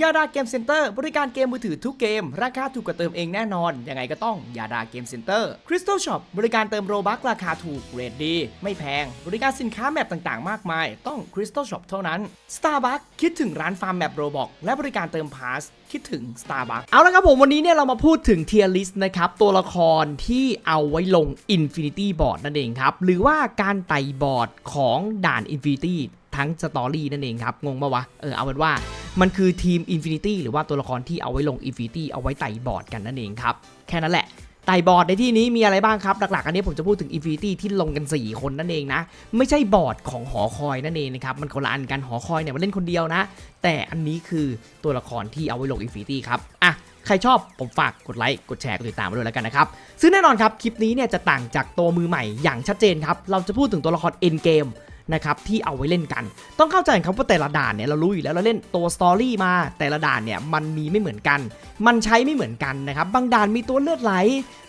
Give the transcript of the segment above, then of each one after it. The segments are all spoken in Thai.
ยาดาเกมเซ็นเตอร์บริการเกมมือถือทุกเกม ราคาถูกกว่าเติมเองแน่นอน ยังไงก็ต้องยาดาเกมเซ็นเตอร์คริสตัลช็อปบริการเติมโรบัคราคาถูกเรทดี ไม่แพง บริการสินค้าแมปต่างๆ มากมาย ต้องคริสตัลช็อปเท่านั้น Starbucks คิดถึงร้านฟาร์มแมปโรบอกและบริการเติมพาสคิดถึง Starbucks เอาละครับผมวันนี้เนี่ยเรามาพูดถึงเทียร์ลิสต์นะครับ ตัวละครที่เอาไว้ลง Infinity Board นั่นเองครับ หรือว่าการไต่บอร์ดของด่าน Infinity ทั้งสตอรี่นั่นเองครับ งงปะวะ เออ เอาเป็นว่า มันคือทีม Infinity หรือว่าตัวละครที่เอาไว้ลง Infinity เอาไว้ไต่บอร์ดกันนั่นเองครับ แค่นั้นแหละไต่บอร์ดในที่นี้มีอะไรบ้างครับ หลักๆ อันนี้ผมจะพูดถึง Infinity ที่ลงกัน 4 คนนั่นเองนะ ไม่ใช่บอร์ดของหอคอยนั่นเองนะครับ มันคนละอันกันหอคอยเนี่ยมันเล่นคนเดียวนะ แต่อันนี้คือตัวละครที่เอาไว้ลง Infinity ครับอะใครชอบผมฝากกดไลค์กดแชร์กดติดตามมาด้วยแล้วกันนะครับ ซึ่งแน่นอนครับ คลิปนี้เนี่ยจะต่างจากตัวมือใหม่อย่างชัดเจนครับ เราจะพูดถึงตัวละคร End Game น นะครับที่เอาไว้เล่นกัน ต้องเข้าใจครับว่าแต่ละด่านเนี่ยเรารู้อยู่แล้วเราเล่นตัวสตอรี่มา แต่ละด่านเนี่ยมันมีไม่เหมือนกัน มันใช้ไม่เหมือนกันนะครับบางด่านมีตัวเลือดไหล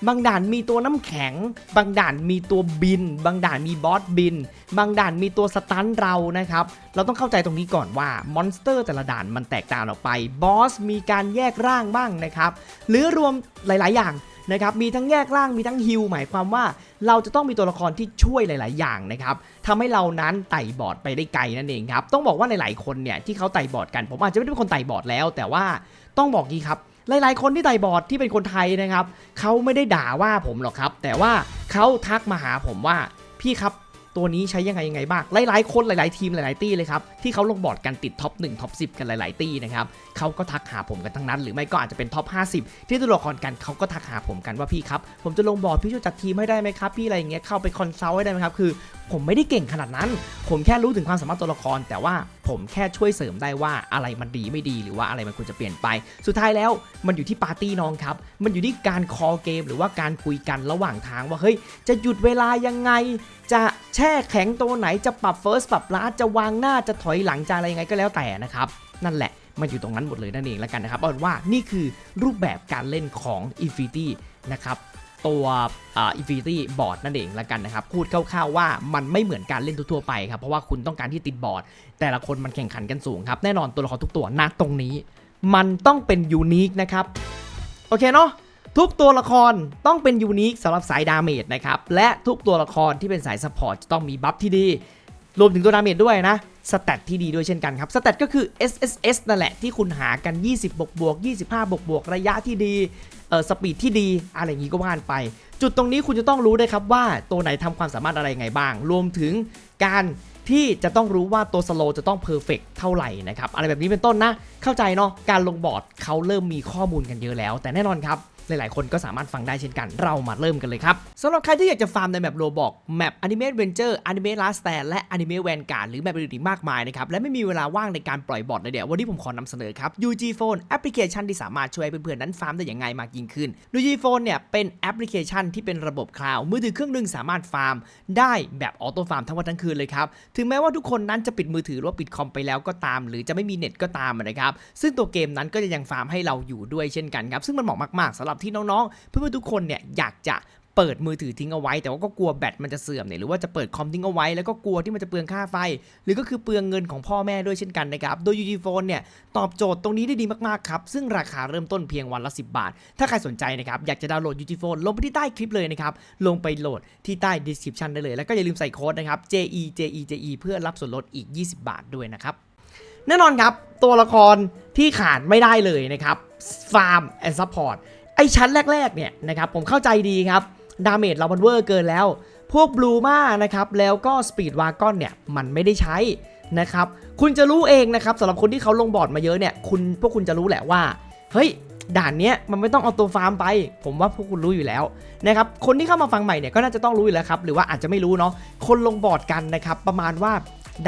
บางด่านมีตัวน้ำแข็ง บางด่านมีตัวบิน บางด่านมีบอสบิน บางด่านมีตัวสตันเรานะครับเราต้องเข้าใจตรงนี้ก่อนว่ามอนสเตอร์แต่ละด่านมันแตกต่างออกไปบอสมีการแยกร่างบ้างนะครับหรือรวมหลาย ๆ อย่าง นะครับมีทั้งแยกล่างมีทั้งฮิลหมายความว่าเราจะต้องมีตัวละครที่ช่วยหลาย ๆ อย่างนะครับทำให้เรานั้นไต่บอร์ดไปได้ไกลนั่นเองครับต้องบอกว่าหลาย ๆ คนเนี่ยที่เขาไต่บอร์ดกัน ผมอาจจะไม่ได้เป็นคนไต่บอร์ดแล้ว แต่ว่าต้องบอกงี้ครับหลาย ๆ คนที่ไต่บอร์ดที่เป็นคนไทยนะครับเขาไม่ได้ด่าว่าผมหรอกครับ แต่ว่าเขาทักมาหาผมว่าพี่ครับ ตัวนี้ใช้ยังไงยังไงบ้าง หลายๆ คนหลายๆ ทีมหลายๆตี้เลยครับ ที่เขาลงบอร์ดกันติดท็อป1ท็อป10 กันหลาย ๆ ตี้นะครับเขาก็ทักหาผมกันทั้งนั้น หรือไม่ก็อาจจะเป็นท็อป50 ที่ตัวละครกันเขาก็ทักหาผมกันว่าพี่ครับ ผมจะลงบอร์ดพี่ช่วยจัดทีมให้ได้ไหมครับพี่อะไรอย่างเงี้ยเข้าไปคอนซัลท์ให้ได้ไหมครับคือ ผมไม่ได้เก่งขนาดนั้น ผมแค่รู้ถึงความสามารถตัวละคร แต่ว่าผมแค่ช่วยเสริมได้ว่าอะไรมันดีไม่ดีหรือว่าอะไรมันควรจะเปลี่ยนไป สุดท้ายแล้วมันอยู่ที่ปาร์ตี้น้องครับ มันอยู่ที่การคอเกม หรือว่าการคุยกันระหว่างทางว่าเฮ้ยจะหยุดเวลายังไง จะแช่แข็งตัวไหนจะปรับเฟิร์สปรับลาจะวางหน้าจะถอยหลังจะอะไรยังไงก็แล้วแต่นะครับ นั่นแหละมันอยู่ตรงนั้นหมดเลยนั่นเองแล้วกันนะครับเอาเป็นว่านี่คือรูปแบบการเล่นของ Infinity นะครับตัวอ่า Infinity Board นั่นเองละกันนะครับ พูดคร่าวๆว่ามันไม่เหมือนการเล่นทั่วๆไปครับ เพราะว่าคุณต้องการที่ติดบอร์ด แต่ละคนมันแข่งขันกันสูงครับ แน่นอนตัวละครทุกตัวณตรงนี้ มันต้องเป็นยูนิคนะครับ โอเคเนาะ ทุกตัวละครต้องเป็นยูนิคสำหรับสายดาเมจนะครับ และทุกตัวละครที่เป็นสายซัพพอร์ตจะต้องมีบัฟที่ดี รวมถึงตัวดาเมจด้วยนะ สแตทที่ดีด้วยเช่นกันครับ สแตทก็คือ SSS นั่นแหละที่คุณหากัน 20บวกบวก25บวกบวกระยะที่ดีเออสปีดที่ดีอะไรอย่างนี้ก็ว่านไป จุดตรงนี้คุณจะต้องรู้ด้วยครับว่าตัวไหนทำความสามารถอะไรไงบ้าง รวมถึงการที่จะต้องรู้ว่าตัวสโลจะต้องเพอร์เฟกเท่าไหร่นะครับ อะไรแบบนี้เป็นต้นนะ เข้าใจเนาะการลงบอร์ดเขาเริ่มมีข้อมูลกันเยอะแล้ว แต่แน่นอนครับ หลายๆ คนก็สามารถฟังได้เช่นกัน เรามาเริ่มกันเลยครับสำหรับใครที่อยากจะฟาร์มในแมปโรบอกแมป Anime Adventure Anime Last Stand และ Anime Vanguard หรือแมปอื่นๆอีกมากมายนะครับและไม่มีเวลาว่างในการปล่อยบอทเลยเดี๋ยววันนี้ผมขอนำเสนอครับ UG Phone แอปพลิเคชันที่สามารถช่วยเพื่อนๆนั้นฟาร์มได้อย่างง่ายมากยิ่งขึ้น UG Phone เนี่ยเป็นแอปพลิเคชันที่เป็นระบบคลาวด์มือถือเครื่องหนึงสามารถฟาร์ม ได้แบบออโต้ฟาร์มทั้งวันทั้งคืนเลยครับถึงแม้ว่าทุกคนนั้นจะปิดมือถือหรือปิดคอมไปแล้วก็ตาม หรือจะไม่มีเน็ตก็ตามนะครับซึ่งตัวเกมนั้นก็จะยังฟาร์มให้เราอยู่ด้วยเช่นกันครับซึ่งมันเหมาะมากๆสำหรับที่น้องๆ เพื่อนๆทุกคนเนี่ยอยากจะเปิดมือถือทิ้งเอาไว้ แต่ว่าก็กลัวแบตมันจะเสื่อมเนี่ยหรือว่าจะเปิดคอมทิ้งเอาไว้แล้วก็กลัวที่มันจะเปลืองค่าไฟ หรือก็คือเปลืองเงินของพ่อแม่ด้วยเช่นกันนะครับ โดย UG Phone เนี่ยตอบโจทย์ตรงนี้ได้ดีมากๆครับ ซึ่งราคาเริ่มต้นเพียงวันละ 10 บาท ถ้าใครสนใจนะครับอยากจะดาวน์โหลด UG Phone ลงไปที่ใต้คลิปเลยนะครับ ลงไปโหลดที่ใต้ description ได้เลย แล้วก็อย่าลืมใส่โค้ดนะครับ JE JE JE เพื่อรับส่วนลดอีก 20 บาทด้วยนะครับแน่นอนครับตัวละครที่ขาดไม่ได้เลยนะครับฟาร์มแอนด์ซัพพอร์ต ไอชั้นแรก ๆ เนี่ยนะครับผมเข้าใจดีครับ ดาเมจเรามันเวอร์เกินแล้ว พวกบลูมานะครับ แล้วก็สปีดวากอนเนี่ย มันไม่ได้ใช้นะครับ คุณจะรู้เองนะครับสำหรับคนที่เขาลงบอร์ดมาเยอะเนี่ย คุณพวกคุณจะรู้แหละว่า เฮ้ย ด่านเนี้ยมันไม่ต้องเอาตัวฟาร์มไป ผมว่าพวกคุณรู้อยู่แล้วนะครับ คนที่เข้ามาฟังใหม่เนี่ยก็น่าจะต้องรู้อยู่แล้วครับ หรือว่าอาจจะไม่รู้เนาะ คนลงบอร์ดกันนะครับ ประมาณว่า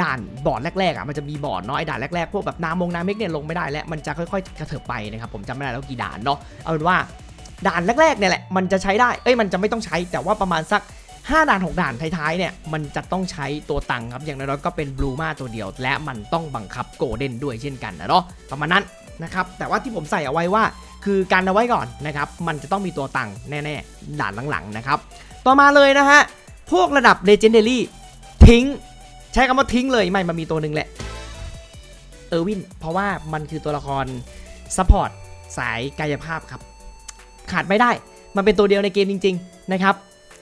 ด่านบอร์ดแรกๆอะมันจะมีบอร์ดเนาะไอ้ด่านแรกๆพวกแบบนามงนาเมกเนี่ยลงไม่ได้แล้วมันจะค่อยๆกระเถิบไปนะครับผมจำไม่ได้แล้วกี่ด่านเนาะเอาเป็นว่าด่านแรกๆเนี่ยแหละมันจะใช้ได้เอ้ยมันจะไม่ต้องใช้แต่ว่าประมาณสัก5ด่าน 6 ด่านท้ายๆเนี่ยมันจะต้องใช้ตัวตังค์ครับอย่างน้อยๆก็เป็นบลูมาตัวเดียว และมันต้องบังคับโกลเด้นด้วยเช่นกันนะเนาะประมาณนั้นนะครับแต่ว่าที่ผมใส่เอาไว้ว่า คือการเอาไว้ก่อนนะครับมันจะต้องมีตัวตังค์แน่ๆด่านหลังๆนะครับต่อมาเลยนะฮะพวกระดับ Legendary ทิ้ง ใช้คำว่าทิ้งเลยไม่มันมีตัวหนึ่งแหละเออร์วิน เพราะว่ามันคือตัวละครซัพพอร์ตสายกายภาพครับ ขาดไม่ได้ มันเป็นตัวเดียวในเกมจริง ๆ นะครับ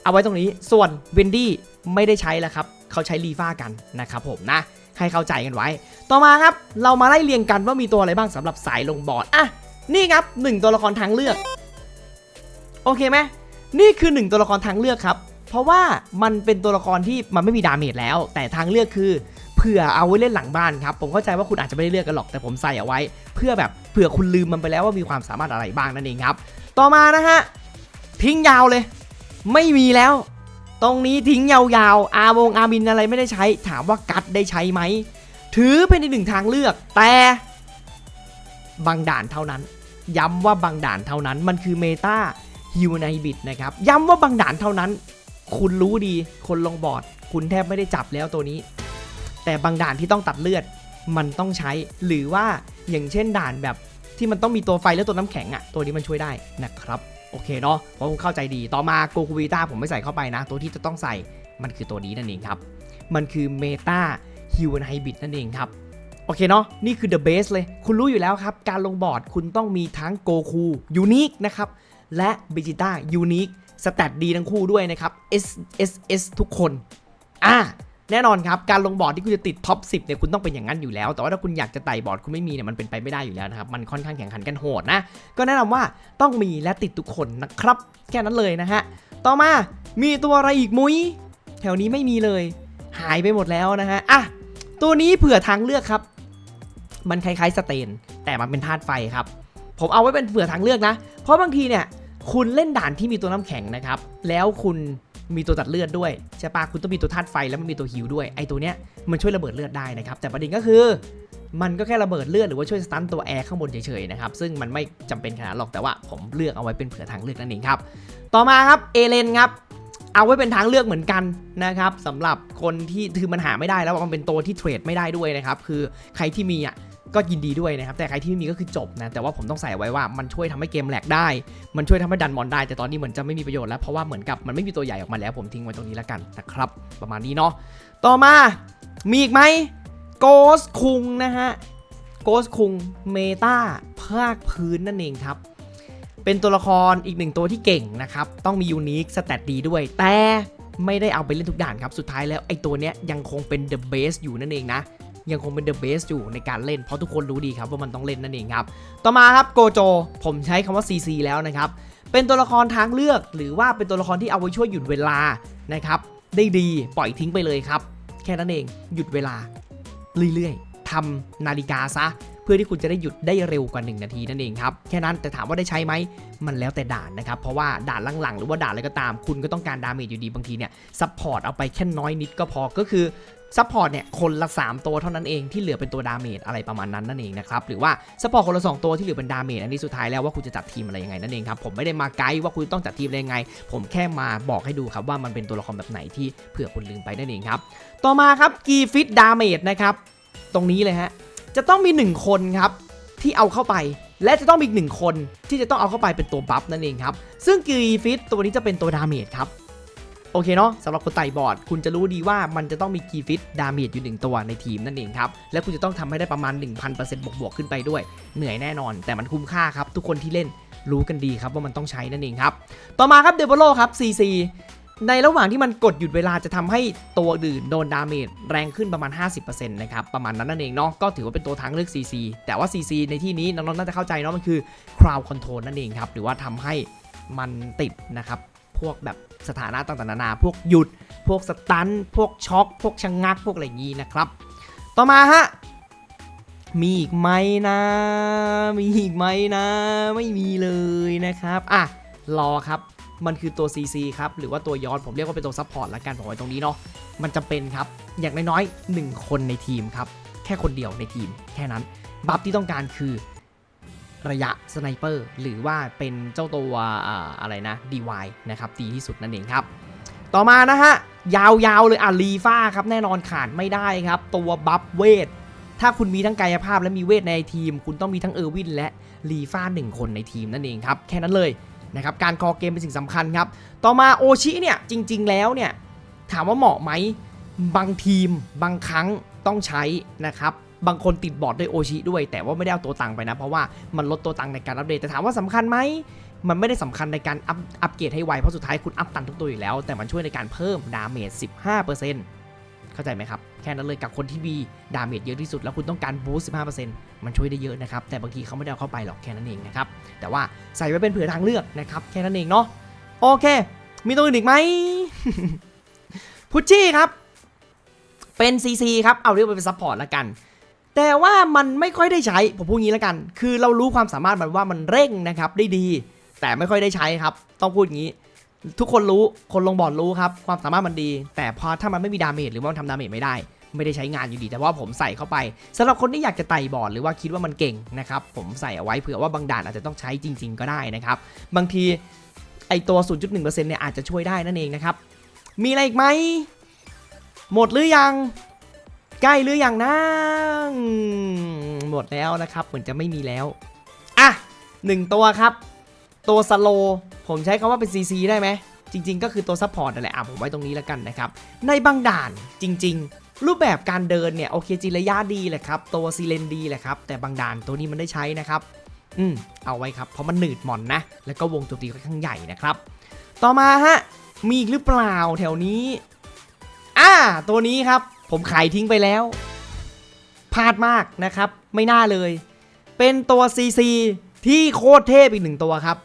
เอาไว้ตรงนี้ส่วนเวนดี้ไม่ได้ใช้แล้วครับ เขาใช้ลีฟ้ากันนะครับผมนะ ให้เข้าใจกันไว้ ต่อมาครับ เรามาไล่เรียงกันว่ามีตัวอะไรบ้างสำหรับสายลงบอร์ดอะนี่ครับหนึ่งตัวละครทางเลือก โอเคไหมนี่คือหนึ่งตัวละครทางเลือกครับ เพราะว่ามันเป็นตัวละครที่มันไม่มีดาเมจแล้ว แต่ทางเลือกคือเผื่อเอาไว้เล่นหลังบ้านครับ ผมเข้าใจว่าคุณอาจจะไม่ได้เลือกกันหรอกแต่ผมใส่เอาไว้ เพื่อแบบเผื่อคุณลืมมันไปแล้วว่ามีความสามารถอะไรบ้างนั่นเองครับ ต่อมานะฮะทิ้งยาวเลย ไม่มีแล้ว ตรงนี้ทิ้งยาวๆ อาวงอามินอะไรไม่ได้ใช้ ถามว่ากัดได้ใช้ไหมถือเป็นอีกหนึ่งทางเลือกแต่บางด่านเท่านั้น ย้ำว่าบางด่านเท่านั้นมันคือเมตาฮิวไนบิดนะครับ ย้ำว่าบางด่านเท่านั้น คุณรู้ดีคนลงบอร์ด คุณแทบไม่ได้จับแล้วตัวนี้ แต่บางด่านที่ต้องตัดเลือดมันต้องใช้ หรือว่าอย่างเช่นด่านแบบที่มันต้องมีตัวไฟและตัวน้ำแข็งอะตัวนี้มันช่วยได้นะครับโอเคเนาะเพราะผมเข้าใจดีต่อมาโกคูวิต้าผมไม่ใส่เข้าไปนะ ตัวที่จะต้องใส่มันคือตัวนี้นั่นเองครับ มันคือเมตาฮิวไนบิดนั่นเองครับ โอเคเนาะนี่คือ the base เลย คุณรู้อยู่แล้วครับ การลงบอร์ดคุณต้องมีทั้งโกคูยูนิคนะครับ และบิจิต้ายูนิคสแตทดีทั้งคู่ด้วยนะครับ S S S ทุกคนอ่าแน่นอนครับ การลงบอร์ดที่คุณจะติดท็อป 10เนี่ยคุณต้องเป็นอย่างนั้นอยู่แล้ว แต่ว่าถ้าคุณอยากจะไต่บอร์ดคุณไม่มีเนี่ยมันเป็นไปไม่ได้อยู่แล้วนะครับ มันค่อนข้างแข่งขันกันโหดนะ ก็แนะนำว่าต้องมีและติดทุกคนนะครับ แค่นั้นเลยนะฮะ ต่อมามีตัวอะไรอีกมุ้ย แถวนี้ไม่มีเลย หายไปหมดแล้วนะฮะ อะ ตัวนี้เผื่อทางเลือกครับ มันคล้ายๆสเตน แต่มันเป็นธาตุไฟครับ ผมเอาไว้เป็นเผื่อทางเลือกนะ เพราะบางทีเนี่ย คุณเล่นด่านที่มีตัวน้ำแข็งนะครับ แล้วคุณมีตัวตัดเลือดด้วยใช่ปะคุณต้องมีตัวธาตุไฟแล้วมันมีตัวฮิวด้วยไอ้ตัวเนี้ยมันช่วยระเบิดเลือดได้นะครับ แต่ประเด็นก็คือมันก็แค่ระเบิดเลือดหรือว่าช่วยสตันตัวแอร์ข้างบนเฉยๆนะครับ ซึ่งมันไม่จำเป็นขนาดหรอกแต่ว่าผมเลือกเอาไว้เป็นเผื่อทางเลือกนั่นเองครับ ต่อมาครับเอเลนครับเอาไว้เป็นทางเลือกเหมือนกันนะครับสำหรับคนที่คือมันหาไม่ได้แล้วมันเป็นตัวที่เทรดไม่ได้ด้วยนะครับคือใครที่มีอะ ก็ยินดีด้วยนะครับ แต่ใครที่ไม่มีก็คือจบนะ แต่ว่าผมต้องใส่ไว้ว่ามันช่วยทำให้เกมแหลกได้ มันช่วยทำให้ดันมอนได้ แต่ตอนนี้เหมือนจะไม่มีประโยชน์แล้ว เพราะว่าเหมือนกับมันไม่มีตัวใหญ่ออกมาแล้ว ผมทิ้งไว้ตรงนี้แล้วกันนะครับ ประมาณนี้เนาะ ต่อมา มีอีกไหมโกสคุงนะฮะ โกสคุงเมตาภาคพื้นนั่นเองครับ เป็นตัวละครอีกหนึ่งตัวที่เก่งนะครับ ต้องมียูนิคสแตทดีด้วย แต่ไม่ได้เอาไปเล่นทุกด่านครับ สุดท้ายแล้วไอ้ตัวเนี้ยยังคงเป็นเดอะเบสอยู่นั่นเองนะ ยังคงเป็นเดอะเบสอยู่ในการเล่น เพราะทุกคนรู้ดีครับว่ามันต้องเล่นนั่นเองครับ ต่อมาครับโกโจ ผมใช้คำว่า CC แล้วนะครับ เป็นตัวละครทางเลือก หรือว่าเป็นตัวละครที่เอาไว้ช่วยหยุดเวลานะครับ ได้ดีปล่อยทิ้งไปเลยครับ แค่นั้นเองหยุดเวลา เรื่อยๆทำนาฬิกาซะเพื่อที่คุณจะได้หยุดได้เร็วกว่า 1 นาทีนั่นเองครับ แค่นั้นแต่ถามว่าได้ใช้ไหม มันแล้วแต่ด่านนะครับ เพราะว่าด่านหลังๆ หรือว่าด่านอะไรก็ตาม คุณก็ต้องการดาเมจอยู่ดีบางทีเนี่ยซัพพอร์ตเอาไปแค่น้อยนิดก็พอก็คือ ซัพพอร์ตเนี่ยคนละ 3 ตัวเท่านั้นเองที่เหลือเป็นตัวดาเมจอะไรประมาณนั้นนั่นเองนะครับหรือว่าซัพพอร์ตคนละ 2 ตัวที่เหลือเป็นดาเมจอันนี้สุดท้ายแล้วว่าคุณจะจัดทีมอะไรยังไงนั่นเองครับผมไม่ได้มาไกด์ว่าคุณต้องจัดทีมอะไรยังไง ผมแค่มาบอกให้ดูครับว่ามันเป็นตัวละครแบบไหนที่เผื่อคุณลืมไปนั่นเองครับต่อมาครับกีฟิตดาเมจนะครับตรงนี้เลยฮะจะต้องมี 1 คนครับที่เอาเข้าไปและจะต้องมีอีกหนึ่งคนที่จะต้องเอาเข้าไปเป็นตัวบัฟนั่นเองครับ ซึ่งกีฟิตตัวนี้จะเป็นตัวดาเมจครับ โอเคเนาะสำหรับคนไต่บอร์ด คุณจะรู้ดีว่ามันจะต้องมีกีฟิตดาเมจอยู่หนึ่งตัวในทีมนั่นเองครับ และคุณจะต้องทำให้ได้ประมาณ 1000%บวกบวกๆขึ้นไปด้วย เหนื่อยแน่นอน แต่มันคุ้มค่าครับ ทุกคนที่เล่นรู้กันดีครับว่ามันต้องใช้นั่นเองครับ ต่อมาครับเดโบโลครับ CC ในระหว่างที่มันกดหยุดเวลาจะทำให้ตัวอื่นโดนดาเมจแรงขึ้นประมาณ 50%นะครับ ประมาณนั้นนั่นเองเนาะก็ถือว่าเป็นตัวทางเลือก CC แต่ว่า CC ในที่นี้น้องๆน่าจะเข้าใจเนาะมันคือ crowd control นั่นเองครับหรือว่าทำให้มันติดนะครับพวกแบบ สถานะต่างๆนานา พวกหยุด พวกสตัน พวกช็อก พวกชะงงัก พวกอะไรอย่างนี้นะครับ ต่อมาฮะ มีอีกไหมนะ มีอีกไหมนะ ไม่มีเลยนะครับ อะ รอครับ มันคือตัว CC ครับ หรือว่าตัวย้อน ผมเรียกว่าเป็นตัวซัพพอร์ตละกันผมไว้ตรงนี้เนาะ มันจะเป็นครับ อย่างน้อยๆ1คนในทีมครับ แค่คนเดียวในทีม แค่นั้น บัฟที่ต้องการคือ ระยะสไนเปอร์หรือว่าเป็นเจ้าตัวอะไรนะ DY นะครับดีที่สุดนั่นเองครับ ต่อมานะฮะ ยาวๆเลยอะลีฟ้าครับแน่นอนขาดไม่ได้ครับ ตัวบัฟเวทถ้าคุณมีทั้งกายภาพและมีเวทในทีม คุณต้องมีทั้งเออร์วินและลีฟ้าหนึ่งคนในทีมนั่นเองครับ แค่นั้นเลยนะครับการคอเกมเป็นสิ่งสำคัญครับ ต่อมาโอชิเนี่ยจริง ๆ แล้วเนี่ยถามว่าเหมาะไหมบางทีมบางครั้งต้องใช้นะครับ บางคนติดบอร์ดด้วยโอชิด้วย แต่ว่าไม่ได้เอาตัวตังค์ไปนะ เพราะว่ามันลดตัวตังค์ในการอัปเดต แต่ถามว่าสำคัญไหมมันไม่ได้สำคัญในการอัพอัปเกรดให้ไว เพราะสุดท้ายคุณอัพตันทุกตัวอยู่แล้ว แต่มันช่วยในการเพิ่มดาเมจ 15%เข้าใจไหมครับ แค่นั้นเลยกับคนที่มีดาเมจเยอะที่สุด แล้วคุณต้องการบูสต์15%มันช่วยได้เยอะนะครับ แต่บางทีเขาไม่ได้เอาเข้าไปหรอกแค่นั้นเองนะครับ แต่ว่าใส่ไว้เป็นเผื่อทางเลือกนะครับ แค่นั้นเองเนาะ โอเค มีตัวอื่นอีกไหม พุชชี่ครับ เป็น CC ครับ เอาเรียกเป็นซัพพอร์ตละกัน แต่ว่ามันไม่ค่อยได้ใช้ผมพูดงี้แล้วกัน คือเรารู้ความสามารถมันว่ามันเร่งนะครับได้ดี แต่ไม่ค่อยได้ใช้ครับ ต้องพูดอย่างนี้ ทุกคนรู้คนลงบอร์ดรู้ครับความสามารถมันดี แต่พอถ้ามันไม่มีดาเมจหรือว่ามันทำดาเมจไม่ได้ ไม่ได้ใช้งานอยู่ดี แต่ว่าผมใส่เข้าไปสำหรับคนที่อยากจะไต่บอร์ดหรือว่าคิดว่ามันเก่งนะครับผมใส่เอาไว้เผื่อว่าบางด่านอาจจะต้องใช้จริง ๆ ก็ได้นะครับบางทีไอตัว 0.1%เนี่ยอาจจะช่วยได้นั่นเองนะครับมีอะไรอีกไหมหมดหรือยัง ใกล้หรือยังนะหมดแล้วนะครับ เหมือนจะไม่มีแล้ว อะหนึ่งตัวครับ ตัวสโล ผมใช้คำว่าเป็น CC ได้ไหม จริง ๆ ก็คือตัวซัพพอร์ตนั่นแหละอะผมไว้ตรงนี้แล้วกันนะครับ ในบางด่านจริง ๆ รูปแบบการเดินเนี่ย โอเคจิระยะดีแหละครับ ตัวซีเลนดีแหละครับ แต่บางด่านตัวนี้มันได้ใช้นะครับ อืม เอาไว้ครับ เพราะมันหนืดหมอนนะ แล้วก็วงโจมตีค่อนข้างใหญ่นะครับ ต่อมาฮะ มีอีกหรือเปล่าแถวนี้ อ่า ตัวนี้ครับ ผมขายทิ้งไปแล้วพลาดมากนะครับ ไม่น่าเลย เป็นตัว CC ที่โคตรเทพอีกหนึ่งตัวครับ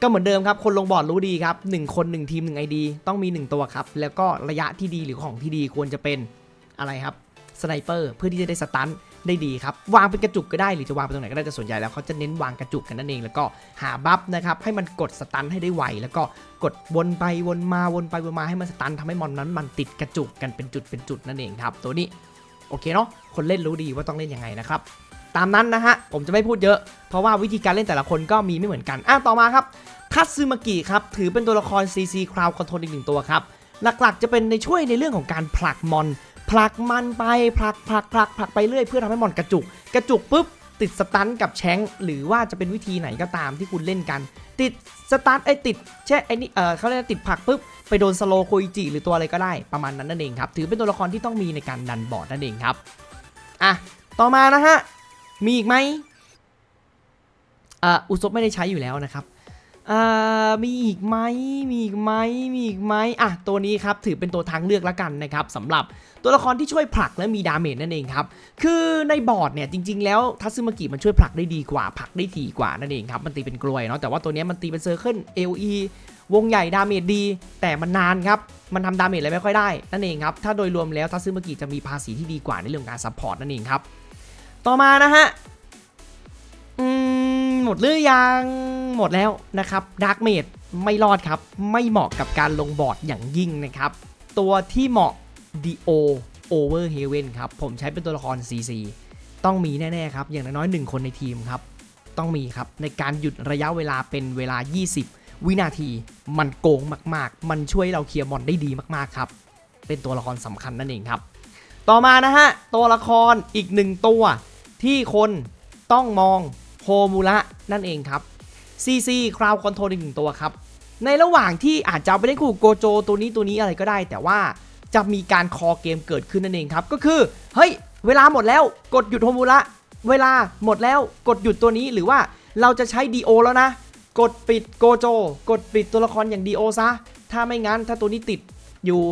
ก็เหมือนเดิมครับ คนลงบอร์ดรู้ดีครับ 1 คน 1 ทีม 1 ID ต้องมี 1 ตัวครับ แล้วก็ระยะที่ดีหรือของที่ดีควรจะเป็นอะไรครับสไนเปอร์เพื่อที่จะได้สตัน ได้ดีครับ วางเป็นกระจุกก็ได้หรือจะวางไปตรงไหนก็ได้แต่ส่วนใหญ่แล้วเขาจะเน้นวางกระจุกกันนั่นเองแล้วก็หาบัฟนะครับให้มันกดสตันให้ได้ไวแล้วก็กดวนไปวนมาวนไปวนมาให้มันสตันทำให้มอนนั้นมันติดกระจุกกันเป็นจุดเป็นจุดนั่นเองครับ ตัวนี้โอเคเนาะคนเล่นรู้ดีว่าต้องเล่นยังไงนะครับตามนั้นนะฮะ ผมจะไม่พูดเยอะ เพราะว่าวิธีการเล่นแต่ละคนก็มีไม่เหมือนกัน อะ ต่อมาครับ คัตซึมากิครับ ถือเป็นตัวละคร CC Crowd Control อีกหนึ่งตัวครับ หลักๆ จะเป็นในช่วยในเรื่องของการผลักมอน ผลักมันไปผลักผลักผลักผลักไปเรื่อยเพื่อทำให้มอนกระจุก กระจุกปุ๊บติดสตันกับแชงหรือว่าจะเป็นวิธีไหนก็ตามที่คุณเล่นกัน ติดสตันไอติดแช่ไอนี่เออเขาเรียกติดผลักปุ๊บไปโดนสโลโคอิจิหรือตัวอะไรก็ได้ประมาณนั้นนั่นเองครับ ถือเป็นตัวละครที่ต้องมีในการดันบอร์ดนั่นเองครับอะต่อมานะฮะมีอีกไหมอ่าอุซบไม่ได้ใช้อยู่แล้วนะครับอ่ามีอีกไหมมีอีกไหมมีอีกไหมอะตัวนี้ครับถือเป็นตัวทางเลือกแล้วกันนะครับสำหรับ ตัวละครที่ช่วยผลักและมีดาเมจนั่นเองครับ คือในบอร์ดเนี่ยจริง ๆ แล้วทัตซึมากิมันช่วยผลักได้ดีกว่าผลักได้ถี่กว่านั่นเองครับมันตีเป็นกลวยเนาะแต่ว่าตัวเนี้ยมันตีเป็นเซอร์เคิล LE วงใหญ่ดาเมจดี แต่มันนานครับ มันทำดาเมจอะไรไม่ค่อยได้ นั่นเองครับ ถ้าโดยรวมแล้วทัตซึมากิจะมีภาษีที่ดีกว่าในเรื่องการซัพพอร์ตนั่นเองครับ ต่อมานะฮะอืมหมดหรือยังหมดแล้วนะครับดาร์กเมดไม่รอดครับ ไม่เหมาะกับการลงบอร์ดอย่างยิ่งนะครับ ตัวที่เหมาะ DO Over Heaven ครับ ผมใช้เป็นตัวละคร CC ต้องมีแน่ๆครับ อย่างน้อยๆหนึ่งคนในทีมครับ ต้องมีครับ ในการหยุดระยะเวลาเป็นเวลา 20 วินาที มันโกงมากๆ มันช่วยเราเคลียร์มอนได้ดีมากๆครับ เป็นตัวละครสำคัญนั่นเองครับ ต่อมานะฮะ ตัวละครอีกหนึ่งตัว ที่คนต้องมองโฮมูระนั่นเองครับ CC Crowd Control อีกหนึ่งตัวครับ ในระหว่างที่อาจจะเอาไปเล่นคู่โกโจตัวนี้ตัวนี้อะไรก็ได้ แต่ว่า จะมีการคอเกมเกิดขึ้นนั่นเองครับ ก็คือ เฮ้ย เวลาหมดแล้วกดหยุดโฮมูระเวลาหมดแล้วกดหยุดตัวนี้หรือว่าเราจะใช้ DO แล้วนะ กดปิดโกโจ กดปิดตัวละครอย่าง DO ซะ ถ้าไม่งั้นถ้าตัวนี้ติดอยู่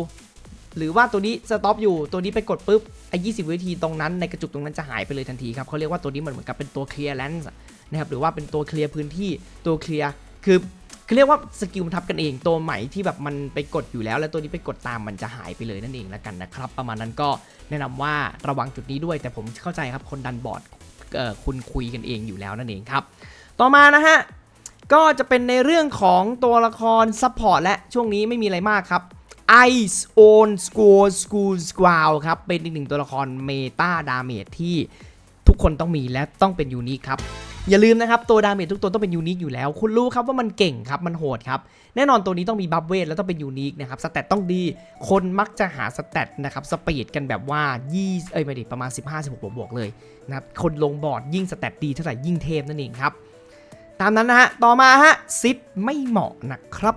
หรือว่าตัวนี้สต็อปอยู่ตัวนี้ไปกดปุ๊บไอ้20วินาทีตรงนั้นในกระจุกตรงนั้นจะหายไปเลยทันทีครับเขาเรียกว่าตัวนี้มันเหมือนกับเป็นตัวเคลียร์แลนส์นะครับหรือว่าเป็นตัวเคลียร์พื้นที่ตัวเคลียร์คือ คือเรียกว่าสกิลมันทับกันเอง ตัวใหม่ที่แบบมันไปกดอยู่แล้ว แล้วตัวนี้ไปกดตามมันจะหายไปเลยนั่นเองแล้วกันนะครับ ประมาณนั้นก็แนะนำว่าระวังจุดนี้ด้วย แต่ผมเข้าใจครับคนดันบอร์ดคุณคุยกันเองอยู่แล้วนั่นเองครับ ต่อมานะฮะก็จะเป็นในเรื่องของตัวละครซัพพอร์ตและช่วงนี้ไม่มีอะไรมากครับ Ice on School School Squall ครับ เป็นอีกหนึ่งตัวละครเมตาดาเมจที่ทุกคนต้องมีและต้องเป็นยูนิคครับอย่าลืมนะครับตัวดาเมจทุกตัวต้องเป็นยูนิคอยู่แล้ว คุณรู้ครับว่ามันเก่งครับมันโหดครับแน่นอนตัวนี้ต้องมีบัฟเวทแล้วต้องเป็นยูนิคนะครับสแตตต้องดี คนมักจะหาสแตตนะครับสปีดกันแบบว่า20เอ้ยไม่ดิประมาณ 15-16บวกบวกเลยนะครับคนลงบอร์ดยิ่งสแตตดีเท่าไหร่ยิ่งเทพนั่นเองครับตามนั้นนะฮะต่อมาฮะซิดไม่เหมาะนะครับ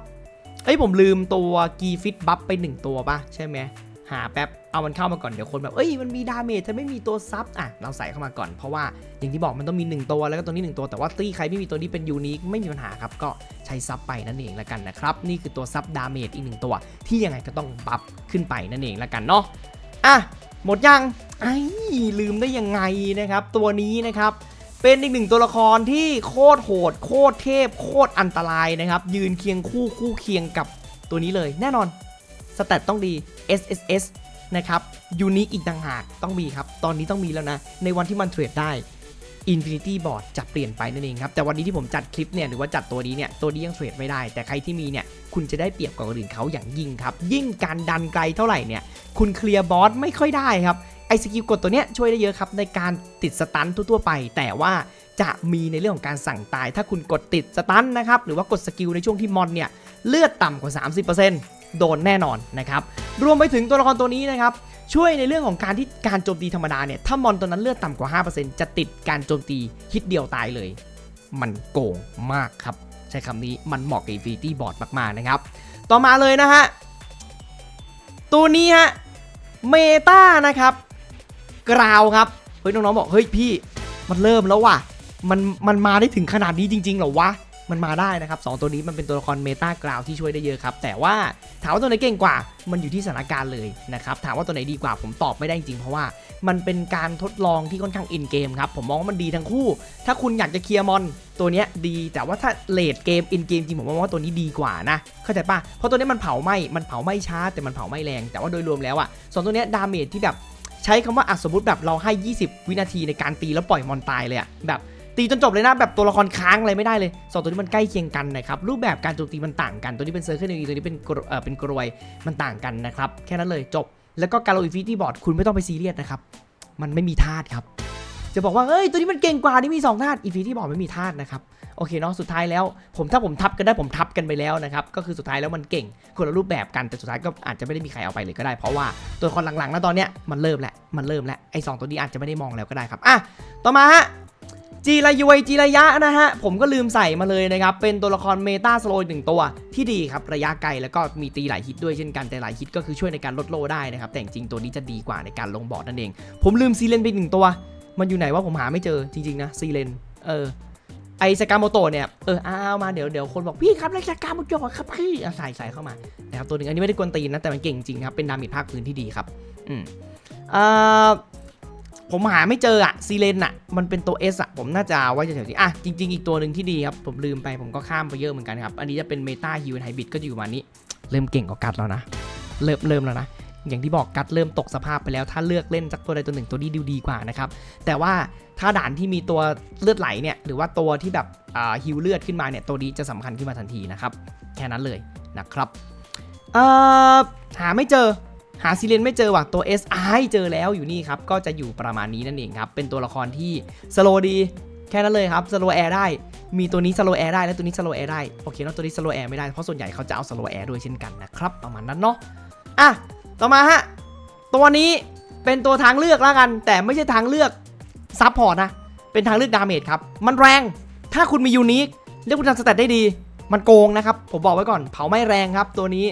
เอ้ยผมลืมตัวกีฟิตบัฟไป 1 ตัวปะใช่ไหมหาแป๊บ เอามันเข้ามาก่อนเดี๋ยวคนแบบเอ้ยมันมีดาเมจจะไม่มีตัวซับอะเราใส่เข้ามาก่อนเพราะว่าอย่างที่บอกมันต้องมี 1 ตัวแล้วก็ตัวนี้ 1 ตัวแต่ว่าตีใครไม่มีตัวนี้เป็นยูนิคไม่มีปัญหาครับก็ใช้ซับไปนั่นเองละกันนะครับนี่คือตัวซับดาเมจอีกหนึ่งตัว ที่ยังไงก็ต้องบัฟขึ้นไปนั่นเองละกันเนาะอะหมดยังไอ้ลืมได้ยังไงนะครับ ตัวนี้นะครับเป็นอีกหนึ่งตัวละครที่โคตรโหด โคตรเทพ โคตรอันตรายนะครับ ยืนเคียงคู่คู่เคียงกับตัวนี้เลย แน่นอนสแตตต้องดี SSS นะครับยูนิคอีกต่างหากต้องมีครับ ตอนนี้ต้องมีแล้วนะ ในวันที่มันเทรดได้ Infinity Board จะเปลี่ยนไปนั่นเองครับ แต่วันนี้ที่ผมจัดคลิปเนี่ยหรือว่าจัดตัวนี้เนี่ยตัวนี้ยังเทรดไม่ได้ แต่ใครที่มีเนี่ยคุณจะได้เปรียบกว่าคนอื่นเขาอย่างยิ่งครับ ยิ่งการดันไกลเท่าไหร่เนี่ยคุณเคลียร์บอสไม่ค่อยได้ครับไอสกิลกดตัวเนี้ยช่วยได้เยอะครับในการติดสตันทั่วๆไป แต่ว่าจะมีในเรื่องของการสั่งตาย ถ้าคุณกดติดสตันนะครับหรือว่ากดสกิลในช่วงที่มอนเนี่ยเลือดต่ำกว่า 30% โดนแน่นอนนะครับรวมไปถึงตัวละครตัวนี้นะครับช่วยในเรื่องของการที่การโจมตีธรรมดาเนี่ยถ้ามอนตัวนั้นเลือดต่ำกว่า 5%จะติดการโจมตีฮิตเดียวตายเลย มันโกงมากครับ ใช้คำนี้มันเหมาะกับ Infinity Board มากๆนะครับ ต่อมาเลยนะฮะ ตัวนี้ฮะเมตานะครับกราวครับ เฮ้ยน้องๆบอกเฮ้ยพี่มันเริ่มแล้วว่ะมันมันมาได้ถึงขนาดนี้จริง ๆ เหรอวะ มันมาได้นะครับสองตัวนี้มันเป็นตัวละครเมตากราวที่ช่วยได้เยอะครับ แต่ว่าถามว่าตัวไหนเก่งกว่า มันอยู่ที่สถานการณ์เลยนะครับ ถามว่าตัวไหนดีกว่าผมตอบไม่ได้จริงเพราะว่ามันเป็นการทดลองที่ค่อนข้างอินเกมครับ ผมมองว่ามันดีทั้งคู่ ถ้าคุณอยากจะเคลียร์มอนตัวนี้ดี แต่ว่าถ้าเลดเกมอินเกมจริงผมมองว่าตัวนี้ดีกว่านะ เข้าใจปะเพราะตัวนี้มันเผาไหม้มันเผาไหม้ช้าแต่มันเผาไหม้แรง แต่ว่าโดยรวมแล้วอะสองตัวนี้ดาเมจที่แบบใช้คำว่าอสมมติแบบเราให้ 20 วินาทีในการตีแล้วปล่อยมอนตายเลยอะแบบ ตีจนจบเลยนะแบบตัวละครค้างอะไรไม่ได้เลยสองตัวนี้มันใกล้เคียงกันนะครับรูปแบบการโจมตีมันต่างกัน ตัวนี้เป็นเซอร์เคิลตัวนี้เป็นเอ่อเป็นกรวยมันต่างกันนะครับแค่นั้นเลยจบ แล้วก็การโรอิฟิตี้บอร์ดคุณไม่ต้องไปซีเรียสนะครับมันไม่มีธาตุครับจะบอกว่าเฮ้ยตัวนี้มันเก่งกว่านี่มี2ธาตุอินฟินิตี้บอร์ดไม่มีธาตุนะครับโอเคเนาะสุดท้ายแล้ว ผมถ้าผมทับกันได้ผมทับกันไปแล้วนะครับก็คือสุดท้ายแล้วมันเก่งคนละรูปแบบกันแต่สุดท้ายก็อาจจะไม่ได้มีใครเอาไปเลยก็ได้ เพราะว่าตัวครหลังๆแล้วตอนเนี้ยมันเริ่มแล้วมันเริ่มแล้วไอ้สองตัวนี้อาจจะไม่ได้มองแล้วก็ได้ครับอะต่อมาฮะ จีรายุยจีระยะนะฮะ ผมก็ลืมใส่มาเลยนะครับ เป็นตัวละครเมตาสโลหนึ่งตัวที่ดีครับ ระยะไกลแล้วก็มีตีหลายฮิตด้วยเช่นกัน แต่หลายฮิตก็คือช่วยในการลดโลได้นะครับ แต่จริงตัวนี้จะดีกว่าในการลงบอร์ดนั่นเอง ผมลืมซีเลนไปหนึ่งตัว มันอยู่ไหนว่าผมหาไม่เจอจริงๆนะซีเลนเออไอสกาโมโตเนี่ย เออเอามาเดี๋ยวเดี๋ยวคนบอกพี่ครับแล้วสกาโมโตครับพี่ใส่ใส่เข้ามานะครับตัวหนึ่งอันนี้ไม่ได้กวนตีนนะแต่มันเก่งจริงครับเป็นดาเมจภาคพื้นที่ดีครับอืมอ่อ ผมหาไม่เจออะซีเลนอะมันเป็นตัว S อะผมน่าจะไว้แถวๆที่อะจริง ๆ อีกตัวหนึ่งที่ดีครับ ผมลืมไปผมก็ข้ามไปเยอะเหมือนกันครับ อันนี้จะเป็นเมตาฮิวไฮบิดก็อยู่ประมาณนี้ เริ่มเก่งกว่ากัดแล้วนะ เริ่มเริ่มแล้วนะ อย่างที่บอกกัดเริ่มตกสภาพไปแล้ว ถ้าเลือกเล่นสักตัวใดตัวหนึ่งตัวนี้ดูดีกว่านะครับแต่ว่าถ้าด่านที่มีตัวเลือดไหลเนี่ยหรือว่าตัวที่แบบฮิวเลือดขึ้นมาเนี่ยตัวนี้จะสำคัญขึ้นมาทันทีนะครับแค่นั้นเลยนะครับหาไม่เจอ หาซีเรนไม่เจอว่ะตัว S I เจอแล้วอยู่นี่ครับ ก็จะอยู่ประมาณนี้นั่นเองครับ เป็นตัวละครที่สโลดีแค่นั้นเลยครับสโลแอร์ได้มีตัวนี้สโลแอร์ได้และตัวนี้สโลแอร์ได้โอเคแล้วตัวนี้สโลแอร์ไม่ได้เพราะส่วนใหญ่เขาจะเอาสโลแอร์ด้วยเช่นกันนะครับประมาณนั้นเนาะอะต่อมาฮะตัวนี้เป็นตัวทางเลือกแล้วกัน แต่ไม่ใช่ทางเลือกซับพอร์ตนะเป็นทางเลือกดาเมจครับมันแรงถ้าคุณมียูนิคเรียกคุณทำสเตตได้ดี มันโกงนะครับผมบอกไว้ก่อนเผาไม่แรงครับตัวนี้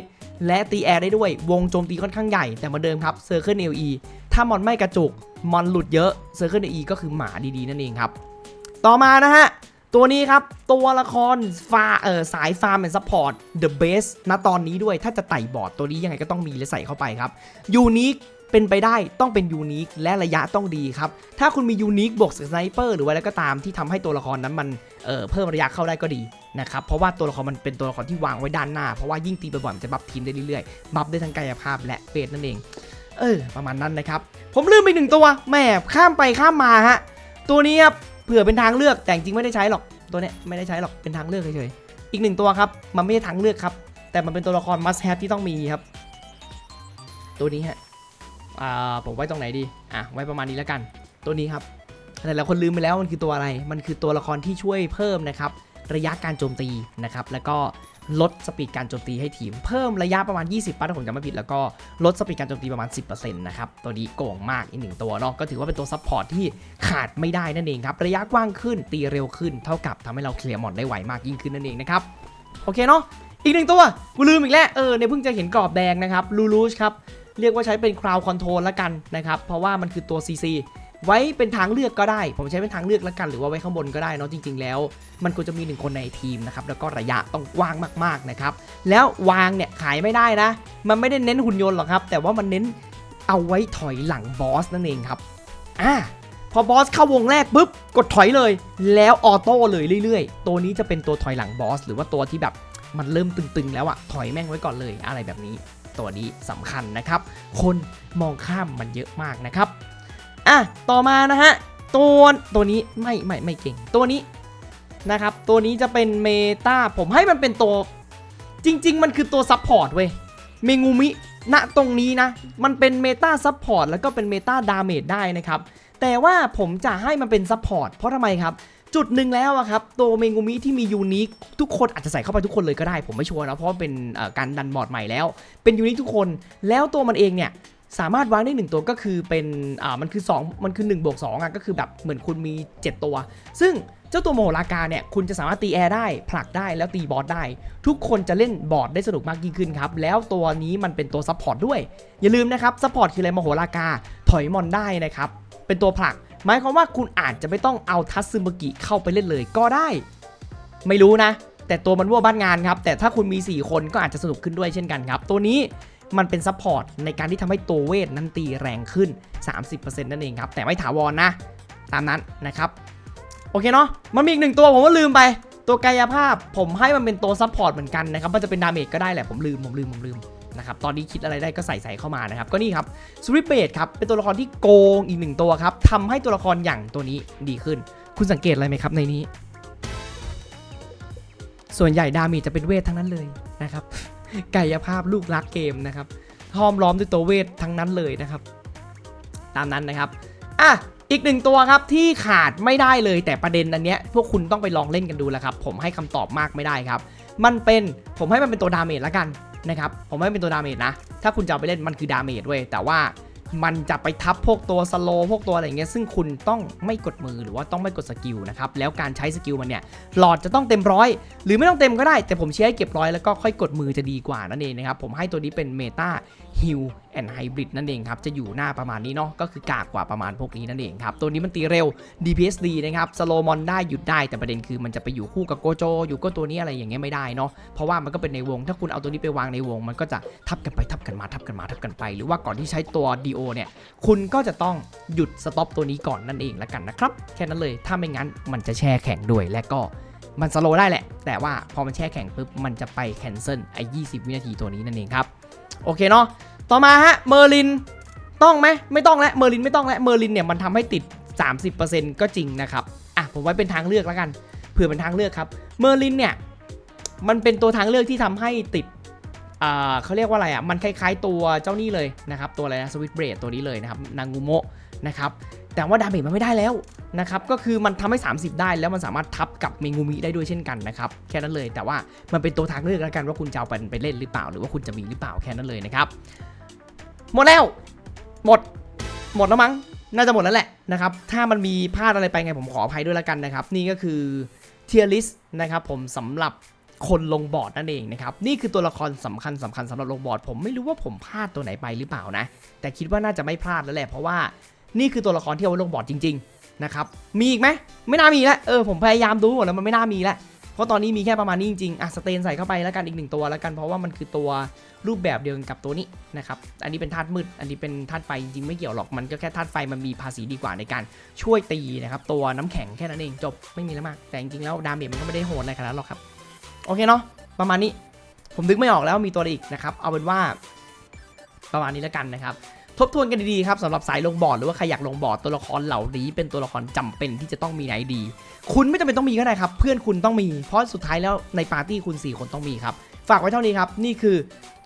และตีแอร์ได้ด้วยวงโจมตีค่อนข้างใหญ่แต่เหมาเดิมครับเซอร์เคิลเอลีถ้ามอนไม่กระจุกมอนหลุดเยอะเซอร์เคิลเอลีก็คือหมาดีๆนั่นเองครับ ต่อมานะฮะ ตัวนี้ครับ ตัวละครฟาเออสายฟาร์มเป็นซัพพอร์ตเดอะเบสณตอนนี้ด้วยถ้าจะไต่บอร์ดตัวนี้ยังไงก็ต้องมีและใส่เข้าไปครับยูนิค เป็นไปได้ต้องเป็นยูนิคและระยะต้องดีครับ ถ้าคุณมียูนิคบวกสไนเปอร์หรือว่าอะไรก็ตามที่ทำให้ตัวละครนั้นมันเเพิ่มระยะเข้าได้ก็ดีนะครับเพราะว่าตัวละครมันเป็นตัวละครที่วางไว้ด้านหน้า เพราะว่ายิ่งตีบ่อยๆมันจะบัฟทีมได้เรื่อยๆ บัฟได้ทั้งกายภาพและเฟสนั่นเอง เออ ประมาณนั้นนะครับ ผมลืมไปหนึ่งตัวแหมข้ามไปข้ามมาฮะตัวนี้ครับเผื่อเป็นทางเลือกแต่จริงไม่ได้ใช้หรอกตัวเนี้ยไม่ได้ใช้หรอกเป็นทางเลือกเฉยๆอีกหนึ่งตัวครับมันไม่ใช่ทางเลือกครับแต่มันเป็นตัวละคร must have ที่ต้องมีครับ ตัวนี้ฮะ ผมไว้ตรงไหนดี อะ ไว้ประมาณนี้แล้วกัน ตัวนี้ครับแต่หลายคนลืมไปแล้วมันคือตัวอะไร มันคือตัวละครที่ช่วยเพิ่มนะครับ ระยะการโจมตีนะครับ แล้วก็ลดสปีดการโจมตีให้ทีม เพิ่มระยะประมาณ 20ปัถ้าผมจำไม่ผิด แล้วก็ลดสปีดการโจมตีประมาณ 10%นะครับ ตัวนี้โก่งมากอีกหนึ่งตัวเนาะ ก็ถือว่าเป็นตัวซัพพอร์ตที่ขาดไม่ได้นั่นเองครับ ระยะกว้างขึ้น ตีเร็วขึ้น เท่ากับทำให้เราเคลียร์มอนได้ไวมากยิ่งขึ้นนั่นเองนะครับ โอเคเนาะ อีกหนึ่งตัวกูลืมอีกแล้ว เออเนี่ยเพิ่งจะเห็นกรอบแดงนะครับ ลูลูชครับ เรียกว่าใช้เป็น Crowd Control ละกันนะครับ เพราะว่ามันคือตัว CC ไว้เป็นทางเลือกก็ได้ ผมใช้เป็นทางเลือกละกัน หรือว่าไว้ข้างบนก็ได้เนาะจริง ๆ แล้ว มันควรจะมีหนึ่งคนในทีมนะครับ แล้วก็ระยะต้องกว้างมากๆนะครับ แล้ววางเนี่ยขายไม่ได้นะ มันไม่ได้เน้นหุ่นยนต์หรอกครับ แต่ว่ามันเน้นเอาไว้ถอยหลังบอสนั่นเองครับอ่าพอบอสเข้าวงแรกปุ๊บกดถอยเลย แล้วออโต้เลยเรื่อยๆ ตัวนี้จะเป็นตัวถอยหลังบอส หรือว่าตัวที่แบบมันเริ่มตึงๆ แล้วอะถอยแม่งไว้ก่อนเลยอะไรแบบนี้ ตัวนี้สำคัญนะครับ คนมองข้ามมันเยอะมากนะครับอะต่อมานะฮะตัวตัวนี้ไม่ไม่ไม่เก่ง ตัวนี้นะครับ ตัวนี้จะเป็นเมตาผมให้มันเป็นตัวจริง ๆ มันคือตัวซับพอร์ตเว้ยเมงูมิณตรงนี้นะ มันเป็นเมตาซับพอร์ตแล้วก็เป็นเมตาดาเมจได้นะครับ แต่ว่าผมจะให้มันเป็นซับพอร์ตเพราะทำไมครับ จุดหนึ่งแล้วอะครับตัวเมงูมิที่มียูนิคทุกคนอาจจะใส่เข้าไปทุกคนเลยก็ได้ ผมไม่ชัวร์นะเพราะเป็นการดันบอร์ดใหม่แล้ว เป็นยูนิคทุกคนแล้วตัวมันเองเนี่ยสามารถวางได้ 1 ตัวก็คือเป็นอ่ามันคือ 2 มันคือ1บวก2อะก็คือแบบเหมือนคุณมี 7 ตัว ซึ่งเจ้าตัวโมโหลากาเนี่ยคุณจะสามารถตีแอร์ได้ ผลักได้แล้วตีบอสได้ ทุกคนจะเล่นบอร์ดได้สนุกมากยิ่งขึ้นครับ แล้วตัวนี้มันเป็นตัวซัพพอร์ตด้วย อย่าลืมนะครับซัพพอร์ตคืออะไรโมโหลากาถอยมอนได้นะครับ เป็นตัวผลัก หมายความว่าคุณอาจจะไม่ต้องเอาทัตซึมกิเข้าไปเล่นเลยก็ได้ ไม่รู้นะ แต่ตัวมันวัวบ้านงานครับ แต่ถ้าคุณมี 4 คนก็อาจจะสนุกขึ้นด้วยเช่นกันครับ ตัวนี้มันเป็นซัพพอร์ตในการที่ทำให้ตัวเวทนั้นตีแรงขึ้น 30%นั่นเองครับ แต่ไม่ถาวรนะ ตามนั้นนะครับ โอเคเนาะมันมีอีกหนึ่งตัวผมก็ลืมไป ตัวกายภาพผมให้มันเป็นตัวซัพพอร์ตเหมือนกันนะครับมันจะเป็นดาเมจก็ได้แหละผมลืมผมลืมผมลืม นะครับตอนนี้คิดอะไรได้ก็ใส่ใส่เข้ามานะครับก็นี่ครับสวิปเบดครับเป็นตัวละครที่โกงอีกหนึ่งตัวครับทำให้ตัวละครอย่างตัวนี้ดีขึ้น คุณสังเกตอะไรไหมครับในนี้ ส่วนใหญ่ดามจจะเป็นเวททั้งนั้นเลยนะครับกายภาพลูกรักเกมนะครับห้อมล้อมด้วยตัวเวททั้งนั้นเลยนะครับ ตามนั้นนะครับอะอีกหนึ่งตัวครับที่ขาดไม่ได้เลยแต่ประเด็นอันเนี้ยพวกคุณต้องไปลองเล่นกันดูแล้วครับ ผมให้คำตอบมากไม่ได้ครับ มันเป็นผมให้มันเป็นตัวดาเมจแล้วกัน นะครับผมไม่เป็นตัวดาเมจนะ ถ้าคุณจะไปเล่นมันคือดาเมจเว้ยแต่ว่า มันจะไปทับพวกตัวสโลพวกตัวอะไรเงี้ยซึ่งคุณต้องไม่กดมือหรือว่าต้องไม่กดสกิลนะครับแล้วการใช้สกิลมันเนี่ยหลอดจะต้องเต็มร้อยหรือไม่ต้องเต็มก็ได้ แต่ผมเชียร์ให้เก็บร้อยแล้วก็ค่อยกดมือจะดีกว่านั่นเองนะครับผมให้ตัวนี้เป็นเมตาฮิลแอนไฮบริดนั่นเองครับจะอยู่หน้าประมาณนี้เนาะก็คือกากกว่าประมาณพวกนี้นั่นเองครับตัวนี้มันตีเร็ว DPS ดีนะครับสโลมอนได้หยุดได้แต่ประเด็นคือมันจะไปอยู่คู่กับโกโจ อยู่ก็ตัวนี้อะไรอย่างเงี้ยไม่ได้เนาะเพราะว่ามันก็เป็นในวง ถ้าคุณเอาตัวนี้ไปวางในวง มันก็จะทับกันไปทับกันมาทับกันมาทับกันไป หรือว่าก่อนที่ใช้ตัว DO เนี่ย คุณก็จะต้องหยุดสต็อปตัวนี้ก่อนนั่นเองละกันนะครับ แค่นั้นเลย ถ้าไม่งั้นมันจะแช่แข็งด้วย และก็มันสโลได้แหละ แต่ว่าพอมันแช่แข็งปุ๊บ มันจะไปแคนเซิลไอ้20 วินาทีตัวนี้นั่นเองครับ โอเคเนาะ ต่อมาฮะ เมอร์ลิน ต้องไหม ไม่ต้องแล้วเมอร์ลินไม่ต้องแล้วเมอร์ลินเนี่ยมันทำให้ติด 30%ก็จริงนะครับ อะ ผมไว้เป็นทางเลือกแล้วกัน เผื่อเป็นทางเลือกครับ เมอร์ลินเนี่ย มันเป็นตัวทางเลือกที่ทำให้ติด เขาเรียกว่าอะไรอะ มันคล้ายๆตัวเจ้านี่เลยนะครับ ตัวอะไรนะสวิตเบรดตัวนี้เลยนะครับ นางูโมะนะครับ แต่ว่าดาเมจมันไม่ได้แล้วนะครับ ก็คือมันทำให้ 30 ได้แล้วมันสามารถทับกับเมงูมิได้ด้วยเช่นกันนะครับ แค่นั้นเลย แต่ว่ามันเป็นตัวทางเลือกแล้วกันว่าคุณจะเอาไปไปเล่นหรือเปล่า หรือว่าคุณจะมีหรือเปล่าแค่นั้นเลยนะครับ หมดแล้ว หมด หมดแล้วมั้ง น่าจะหมดแล้วแหละนะครับ ถ้ามันมีพลาดอะไรไปไงผมขออภัยด้วยแล้วกันนะครับ นี่ก็คือเทียริสนะครับผมสำหรับ คนลงบอร์ดนั่นเองนะครับนี่คือตัวละครสำคัญสำคัญสำหรับลงบอร์ดผมไม่รู้ว่าผมพลาดตัวไหนไปหรือเปล่านะ แต่คิดว่าน่าจะไม่พลาดแล้วแหละเพราะว่านี่คือตัวละครที่เอาไว้ลงบอร์ดจริงๆนะครับมีอีกไหมไม่น่ามีแล้วเออผมพยายามดูหมดแล้วมันไม่น่ามีแล้วเพราะตอนนี้มีแค่ประมาณนี้จริงๆอะสเตนใส่เข้าไปแล้วกันอีกหนึ่งตัวแล้วกันเพราะว่ามันคือตัวรูปแบบเดียวกันกับตัวนี้นะครับ อันนี้เป็นธาตุมืด อันนี้เป็นธาตุไฟจริงๆไม่เกี่ยวหรอก มันก็แค่ธาตุไฟมันมีภาษีดีกว่าในการช่วยตีนะครับตัวน้ำแข็งแค่นั้นเองจบไม่มีแล้วมาก แต่จริงๆแล้วดาเมจมันก็ไม่ได้โหดในขนาดหรอกครับ โอเคเนาะประมาณนี้ผมนึกไม่ออกแล้วมีตัวอะไรอีกนะครับ เอาเป็นว่าประมาณนี้แล้วกันนะครับ ทบทวนกันดีๆครับสำหรับสายลงบอร์ดหรือว่าใครอยากลงบอร์ดตัวละครเหล่านี้เป็นตัวละครจำเป็นที่จะต้องมีไหนดี คุณไม่จำเป็นต้องมีก็ได้ครับ เพื่อนคุณต้องมีเพราะสุดท้ายแล้วในปาร์ตี้คุณ 4 คนต้องมีครับ ฝากไว้เท่านี้ครับ นี่คือ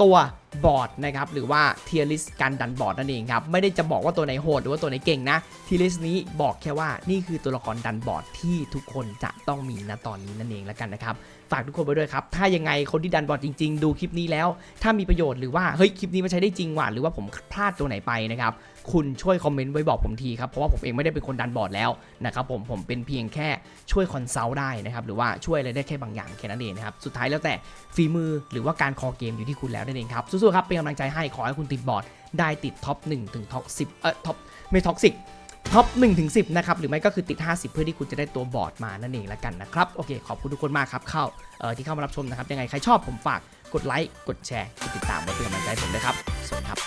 ตัวบอร์ดนะครับหรือว่าเทียริสการดันบอร์ดนั่นเองครับ ไม่ได้จะบอกว่าตัวไหนโหดหรือว่าตัวไหนเก่งนะเทียริสนี้บอกแค่ว่านี่คือตัวละครดันบอร์ดที่ทุกคนจะต้องมีณตอนนี้นั่นเองแล้วกันนะครับ ฝากทุกคนไปด้วยครับ ถ้ายังไงคนที่ดันบอร์ดจริง ๆ ดูคลิปนี้แล้ว ถ้ามีประโยชน์หรือว่าเฮ้ยคลิปนี้มันใช้ได้จริงว่ะหรือว่าผมพลาดตัวไหนไปนะครับ คุณช่วยคอมเมนต์ไว้บอกผมทีครับ เพราะว่าผมเองไม่ได้เป็นคนดันบอร์ดแล้วนะครับผมผมเป็นเพียงแค่ช่วยคอนซัลท์ได้นะครับหรือว่าช่วยอะไรได้แค่บางอย่างแค่นั้นเองนะครับสุดท้ายแล้วแต่ฝีมือหรือว่าการคอเกมอยู่ที่คุณแล้วนั่นเองครับสู้ๆครับเป็นกำลังใจให้ขอให้คุณติดบอร์ดได้ติดท็อป1ถึงท็อป10เอ่อท็อปไม่ท็อปสิท็อป1ถึง10 นะครับ หรือไม่ก็คือติด 50 เพื่อที่คุณจะได้ตัวบอร์ดมานั่นเองแล้วกันนะครับ โอเค ขอบคุณทุกคนมากครับ เข้าเอ่อที่เข้ามารับชมนะครับ ยังไง ใครชอบผมฝากกดไลค์ กดแชร์ กดติดตามไว้เป็นกำลังใจผมด้วยครับ สวัสดีครับ